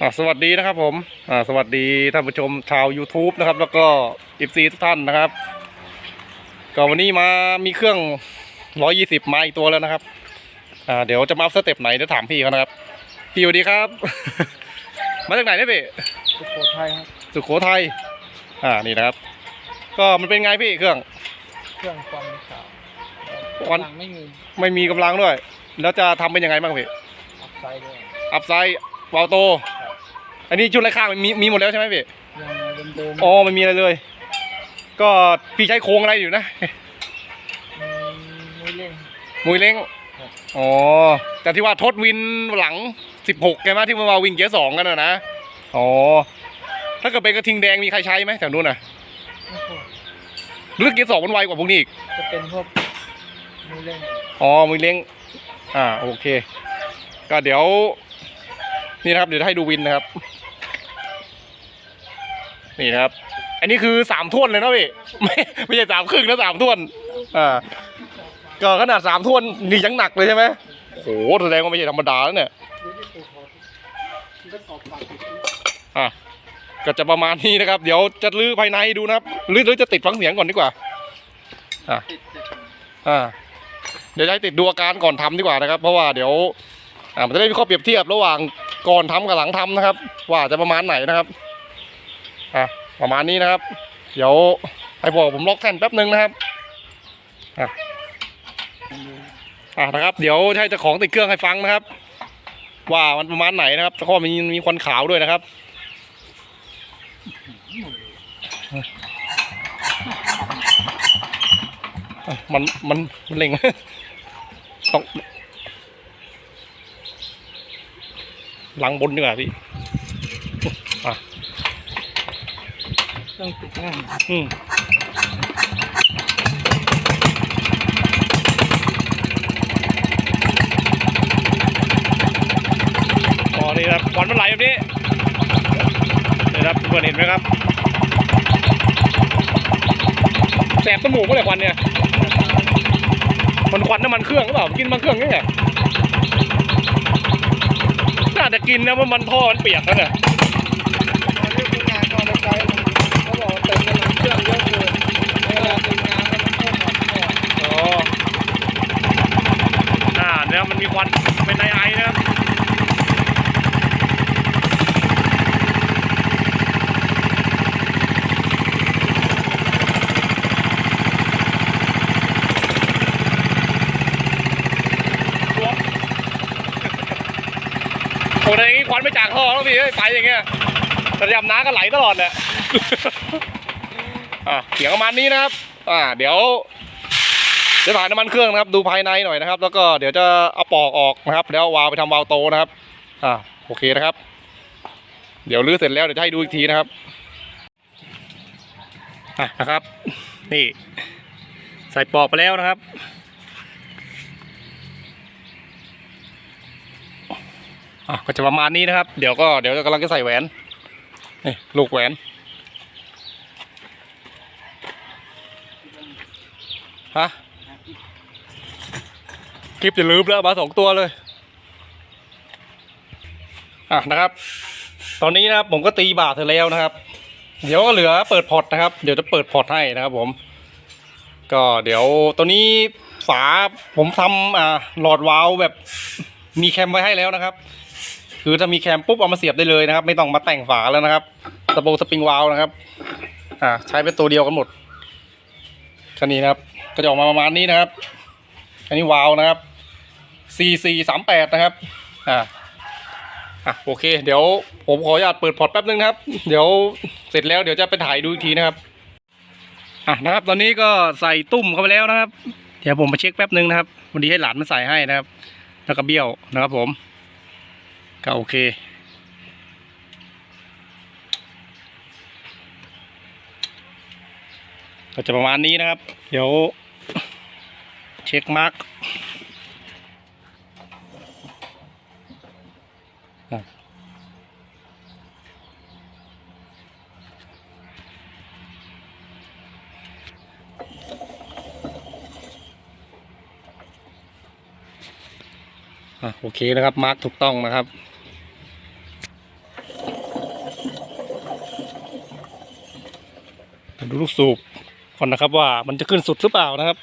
อ่าสวัสดีนะครับผมอ่าสวัสดีท่านผู้ชมชาว YouTube นะครับ แล้วก็อิฟซีทุกท่านนะครับ ก็วันนี้มามีเครื่อง 120 มาอีกตัวแล้วนะครับอ่าเดี๋ยวจะมาอัพสเต็ปไหนเดี๋ยวถามพี่เขานะครับ พี่สวัสดีครับ มาจากไหนเนี่ยพี่สุโขทัยครับสุโขทัยอ่านี่นะครับ ก็มันเป็นไงพี่เครื่อง เครื่องความขาวควันกำลังไม่มีไม่มีกำลังด้วย แล้วจะทำเป็นยังไงบ้างพี่อัพไซด์ด้วยอัพไซด์วาลโต อันนี้ชุดไร้ข้างมันมีมีหมดแล้วใช่ไหมพี่ยังเดิมๆอ๋อไม่มีอะไรเลย ก็พี่ใช้โครงอะไรอยู่นะมไม่เล่น มุยเล้งครับ อ๋อแต่ที่ว่าทดวินหลัง 16ใช่ไหมที่มันมาวิ่งเกียร์สองกันนะนะอ๋อถ้าเกิดเป็นกระทิงแดงมีใครใช้ไหมแถวนู้นน่ะไม่พอหรือเกียร์สองมันไวกว่าพวกนี้อีก จะเป็นพวกไม่เล่น อ๋อมุยเล้งอ่า โอเค ก็เดี๋ยว นี่นะครับเดี๋ยวให้ดูวินนะครับ นี่นะครับ อันนี้คือสามท่วนเลยนะพี่ไม่ไม่ใช่สามครึ่งนะสามท่วน อ่าก็ขนาดสามท่วนนี่ยังหนักเลยใช่ไหมโหแสดงว่าไม่ใช่ธรรมดาแล้วเนี่ยอะก็จะประมาณนี้นะครับ เดี๋ยวจะลื้อภายในดูนะครับลื้อจะติดฟังเสียงก่อนดีกว่าอะอ่าเดี๋ยวจะให้ติดดูอาการก่อนทำดีกว่านะครับ เพราะว่าเดี๋ยวอ่ามันจะได้มีข้อเปรียบเทียบระหว่าง ก่อนทำกับหลังทำนะครับ ว่าจะประมาณไหนนะครับอะประมาณนี้นะครับ เดี๋ยวให้บอกผมล็อกแท่นแป๊บนึงนะครับอะอะนะครับ เดี๋ยวให้เจ้าของติดเครื่องให้ฟังนะครับ ว่ามันประมาณไหนนะครับแล้วก็มีมีควันขาวด้วยนะครับมันมันมันเล็งต้อง หลังบนดีกว่าพี่อะต้องติดง่ายอืมอ๋อนี่ครับควันมันไหลแบบนี้นี่ครับเพื่อนเห็นไหมครับแสบจมูกก็เลยควันเนี่ยมันควันน้ำมันเครื่องหรือเปล่ากินน้ำมันเครื่องนี่ไง น่าจะกินนะเพราะมันท่อมันเปียกแล้วเนี่ยตอนนี้ทีมงานก็ไม่ใช้เขาบอกว่าเติมน้ำมันเครื่องเยอะเกินเวลาทีมงานก็มันเข้าหมดเนี่ย อ๋ออ่าเนี่ยมันมีควันเป็นไอไอนะครับ โอ้ยอย่างงี้ควันไม่จากท่อแล้วพี่เอ้ยไปอย่างเงี้ยแต่ยำน้ำก็ไหลตลอดแหละ อะเสียงประมาณนี้นะครับ อ่า เดี๋ยวจะถ่ายน้ำมันเครื่องนะครับ ดูภายในหน่อยนะครับ แล้วก็เดี๋ยวจะเอาปอกออกนะครับ แล้ววาวไปทำวาวโตนะครับ อ่าโอเคนะครับ เดี๋ยวรื้อเสร็จแล้วเดี๋ยวจะให้ดูอีกทีนะครับอะนะครับ นี่ ใส่ปอกไปแล้วนะครับ อะก็จะประมาณนี้นะครับ เดี๋ยวก็เดี๋ยวกำลังจะใส่แหวนนี่ลูกแหวน ฮะคลิปจะลืมแล้วมาสองตัวเลย อะนะครับ ตอนนี้นะครับผมก็ตีบาทเธอแล้วนะครับ เดี๋ยวก็เหลือเปิดพอร์ตนะครับ เดี๋ยวจะเปิดพอร์ตให้นะครับผม ก็เดี๋ยวตัวนี้ฝาผมทำอ่าหลอดวาล์วแบบมีแคมไว้ให้แล้วนะครับ คือถ้ามีแคมปุ๊บเอามาเสียบได้เลยนะครับ ไม่ต้องมาแต่งฝาแล้วนะครับสปงสปริงวาลนะครับ อ่าใช้เป็นตัวเดียวกันหมดคันนี้นะครับ ก็จะออกมาประมาณนี้นะครับ อันนี้วาลนะครับ CC สามแปดนะครับ อ่าอะโอเค เดี๋ยวผมขออนุญาตเปิดพอร์ตแป๊บนึงนะครับ เดี๋ยวเสร็จแล้วเดี๋ยวจะไปถ่ายดูอีกทีนะครับอะนะครับ ตอนนี้ก็ใส่ตุ้มเข้าไปแล้วนะครับ เดี๋ยวผมมาเช็คแป๊บนึงนะครับวันนี้ให้หลานมาใส่ให้นะครับ แล้วก็เบี้ยวนะครับผม ก็โอเคก็จะประมาณนี้นะครับ เดี๋ยว เช็คมาร์กโอเคนะครับ มาร์กถูกต้องนะครับ ดูลูกสูบก่อนนะครับว่ามันจะขึ้นสุดหรือเปล่านะครับ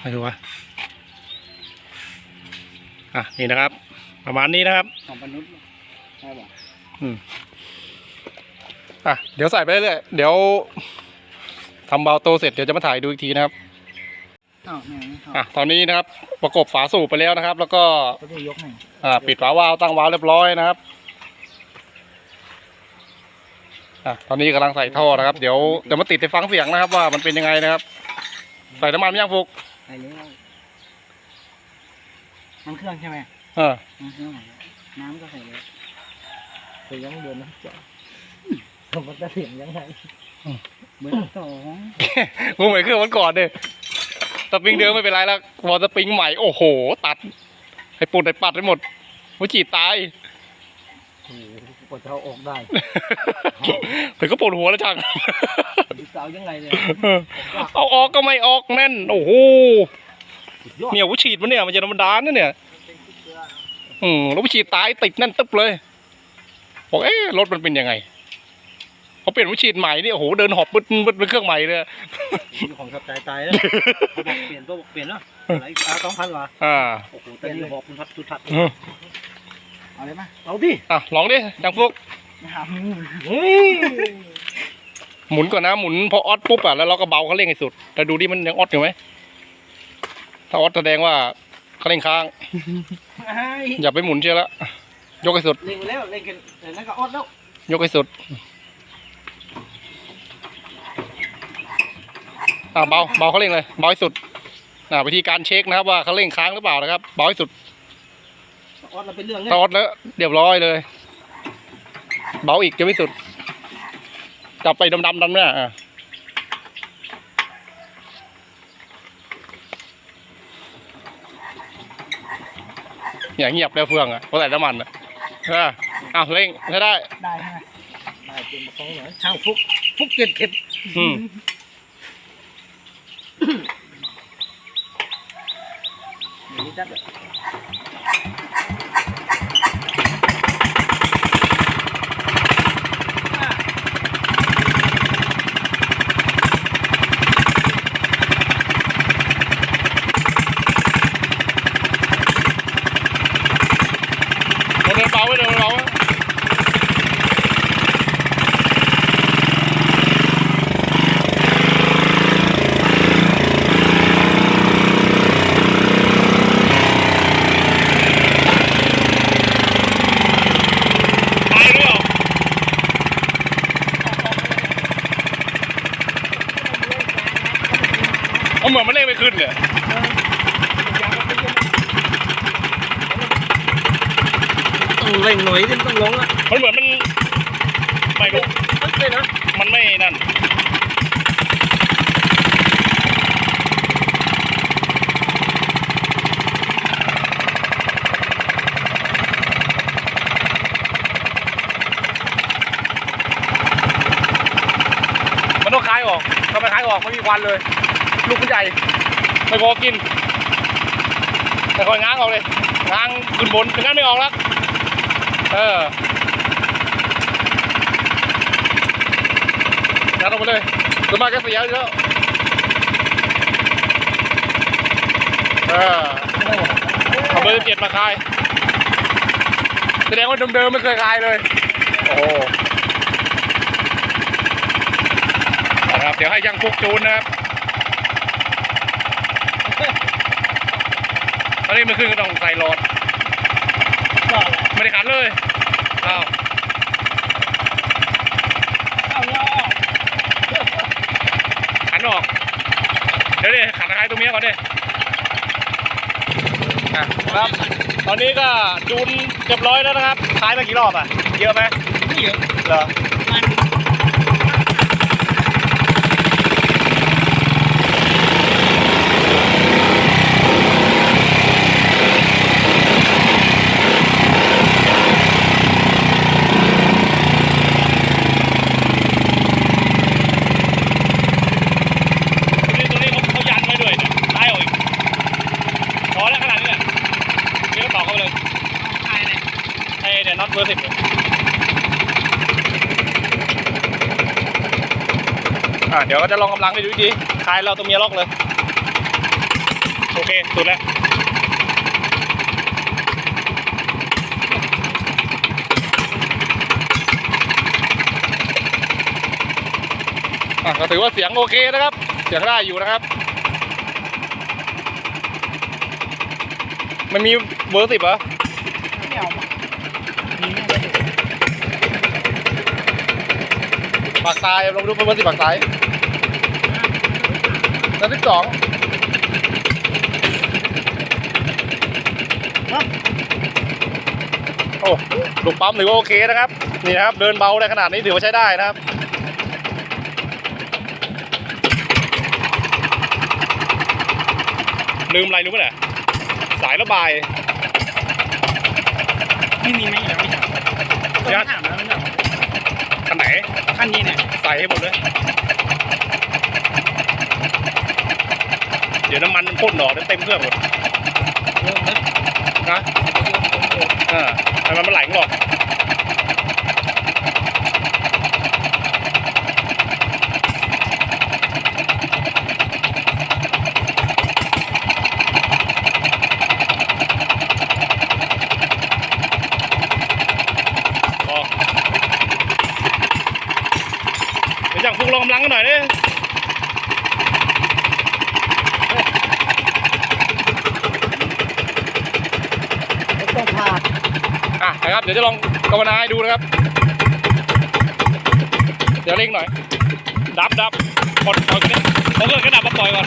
ให้ดูวะอะนี่นะครับ ประมาณนี้นะครับของมนุษย์ใช่ป่ะอืมอะเดี๋ยวใส่ไปเรื่อยๆเดี๋ยวทำเบาโตเสร็จเดี๋ยวจะมาถ่ายดูอีกทีนะครับ อ้าวแม่งครับอะตอนนี้นะครับประกบฝาสูบไปแล้วนะครับ แล้วก็ก็จะยกหน่อยอ่าปิดฝาวาล์วตั้งวาล์วเรียบร้อยนะครับอะตอนนี้กำลังใส่ท่อนะครับ เดี๋ยวเดี๋ยวมาติดไปฟังเสียงนะครับ ว่ามันเป็นยังไงนะครับ ใส่น้ำมันไหมยังฟุกใส่เลยน้ำเครื่องใช่ไหมเออน้ำเครื่องน้ำก็ใส่เลยใส่ยังเดือนนะจ๊ะผมก็จะเสียงยังไงเบอร์สองกูเหมือนเครื่องวันก่อนเนี่ย สปริงเดิมไม่เป็นไรแล้วพอสปริงใหม่โอ้โห ตัด ให้ปุ่นให้ปัดไปหมดหัวจีดตายโอ้โหกว่าจะเอาออกได้ถึงก็ปวดหัวแล้วจังสาวยังไงเลยเอาออกก็ไม่ออกแน่น โอ้โหสุดยอดเนี่ยหัวฉีดมันเนี่ยมันจะธรรมดานะเนี่ยอืมแล้วหัวฉีดตายติดแน่นตึ๊บเลยบอกเอ๊ะรถมันเป็นยังไง พอเปลี่ยนหัวฉีดใหม่นี่โอ้โหเดินหอบบึ้ดบึ้ดเป็นเครื่องใหม่เลยของขับใจตายแล้วเขาบอกเปลี่ยนตัวบอกเปลี่ยนแล้วอะไรอะสองพันวะอ่าโอ้โหแต่นี่บอกคุณทัดคุณทัดอืมเอาเลยไหมเอาดิอะลองดิจังฟุกหามือหมุนก่อนนะหมุนพอออดปุ๊บอะแล้วเราก็เบาเขาเร่งให้สุด แต่ดูดิมันยังออดอยู่ไหมถ้าออดแสดงว่าเขาเร่งค้างอย่าไปหมุนเชียวละยกให้สุดเล่นไปแล้วเล่นกันแต่นั่นก็ออดแล้วยกให้สุด อ่าเบาเบาเขาเร่งเลยเบาให้สุดอ่าวิธีการเช็คนะครับ ว่าเขาเร่งค้างหรือเปล่านะครับเบาให้สุดออดเราเป็นเรื่องไงถ้าออดแล้วเรียบร้อยเลย เบาอีกจะไม่สุดจับไปดำๆดำเนี่ยอะอย่างเงียบแล้วเฟืองอะเพราะใส่น้ำมันอะเอออ้าวเร่งใช้ได้ได้ใช่ไหมได้เกมประคองหน่อยช่างฟุกฟุกเก็บเก็บอืม เดี๋ยวนี้จัดเลย เดินเบาไว้เดินเบาไว้ไปด้วยเหรอ เอาเหมือนมันเร่งไม่ขึ้นเลยต้องเร่งหน่อยดิต้องลงอะมันเหมือนมันไม่รู้ไม่เลยนะมันไม่นั่นมันต้องคลายออกถ้าไม่คลายออกไม่มีควันเลย ลูกมันใหญ่ไม่พอกิน แต่คอยง้างออกเลยง้างขึ้นบนถึงนั้นไม่ออกแล้วเอองัดออกมาเลยสวมากก็เสียอยู่แล้วเออเอาเบอร์เจ็ดมาคายแสดงว่าเดิมๆไม่เคยคายเลย โอ้โหนะครับเดี๋ยวให้ช่างฟุกจูนนะครับ ตอนนี้มันขึ้นก็ต้องใส่โหลดไม่ได้ขันเลยอ้าวเอาเนาะขันออกเดี๋ยวดิขันท้ายตรงนี้ก่อนดิอะครับ ตอนนี้ก็จูนเรียบร้อยแล้วนะครับท้ายมากี่รอบอะ เยอะไหมไม่เยอะเหรอ อะเดี๋ยวก็จะลองกำลังให้ดูอีกทีคลายเราตัวเมียล็อกเลย โอเคสุดแล้วอะก็ถือว่าเสียงโอเคนะครับ เสียงได้อยู่นะครับ มันมีเบอร์สิบเหรอปากตายลองดูเบอร์สิบปากตาย นัดที่สองโอ้ลูกปั๊มถือว่าโอเคนะครับ นี่นะครับ เดินเบาได้ขนาดนี้ถือว่าใช้ได้นะครับลืมอะไรรู้ไหมเนี่ยสายระบาย ไม่มีไหมอีกแล้วไม่ถามต้องถามแล้วไม่ถามคันไหน ขั้นนี้เนี่ย ใส่ให้หมดเลย เดี๋ยวน้ำมันมันพ่นออกเดี๋ยวเต็มเครื่องหมดเยอะนะนะเออให้มันไม่ไหลหรอกพอเดี๋ยวจังฟุกลองกำลังกันหน่อยดิ ไม่ต้องพาด อะนะ ครับ เดี๋ยวจะลองกวนาให้ดูนะครับ เดี๋ยวเร่งหน่อย ดับดับกดปล่อยกันนี้ผมเกิดกระดับมาปล่อยก่อน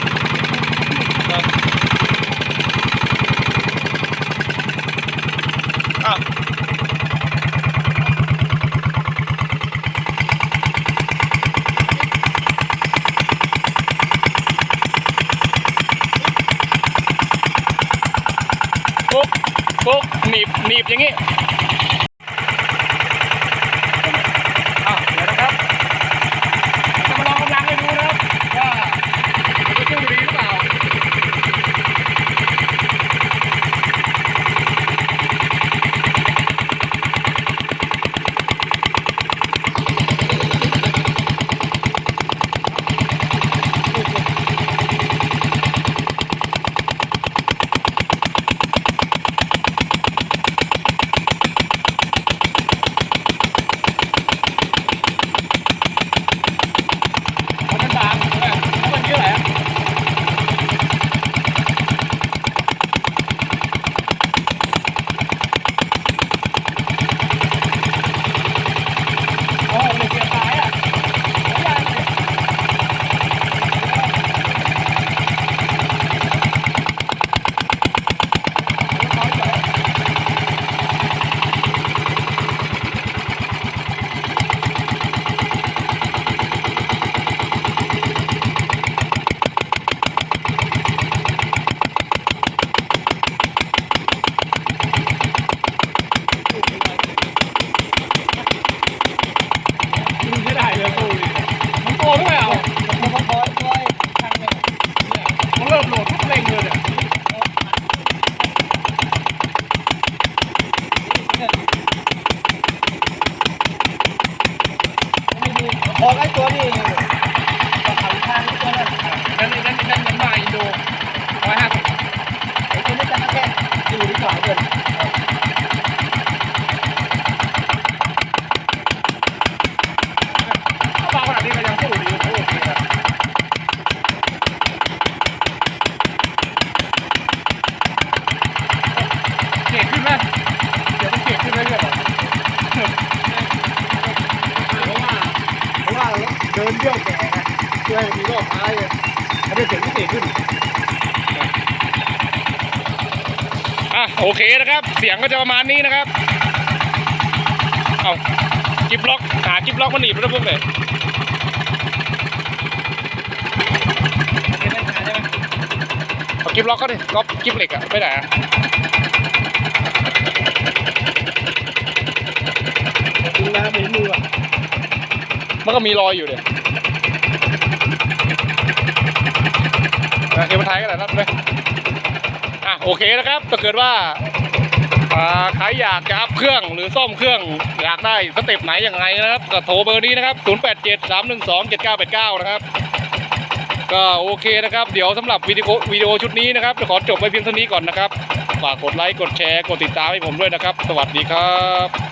เดินเบี้ยวแก่ไงเพื่อให้มีรอบท้ายไงให้ได้เสียงพิเศษขึ้น อะโอเคนะครับ เสียงก็จะประมาณนี้นะครับเอากิบล็อกหากิบล็อกมาหนีบแล้วพวกเลยเป็นปัญหาใช่ไหมเอากิบล็อกก็ดิก๊อปกิบเหล็กอะไปไหนอะดูแลฝีมืออะมันก็มีรอยอยู่เดี๋ยนะ เดี๋ยวมาถ่ายกันหน่อยนัดไปอะโอเคนะครับถ้าเกิดว่าอ่าใครอยากจะอัพเครื่องหรือซ่อมเครื่องอยากได้สเต็ปไหนอย่างไรนะครับก็โทรเบอร์นี้นะครับ 087 312 7989 นะครับ ก็โอเคนะครับ เดี๋ยวสำหรับวิดีโอวิดีโอชุดนี้นะครับจะขอจบไว้เพียงเท่านี้ก่อนนะครับ ฝากกดไลค์กดแชร์กดติดตามให้ผมด้วยนะครับ สวัสดีครับ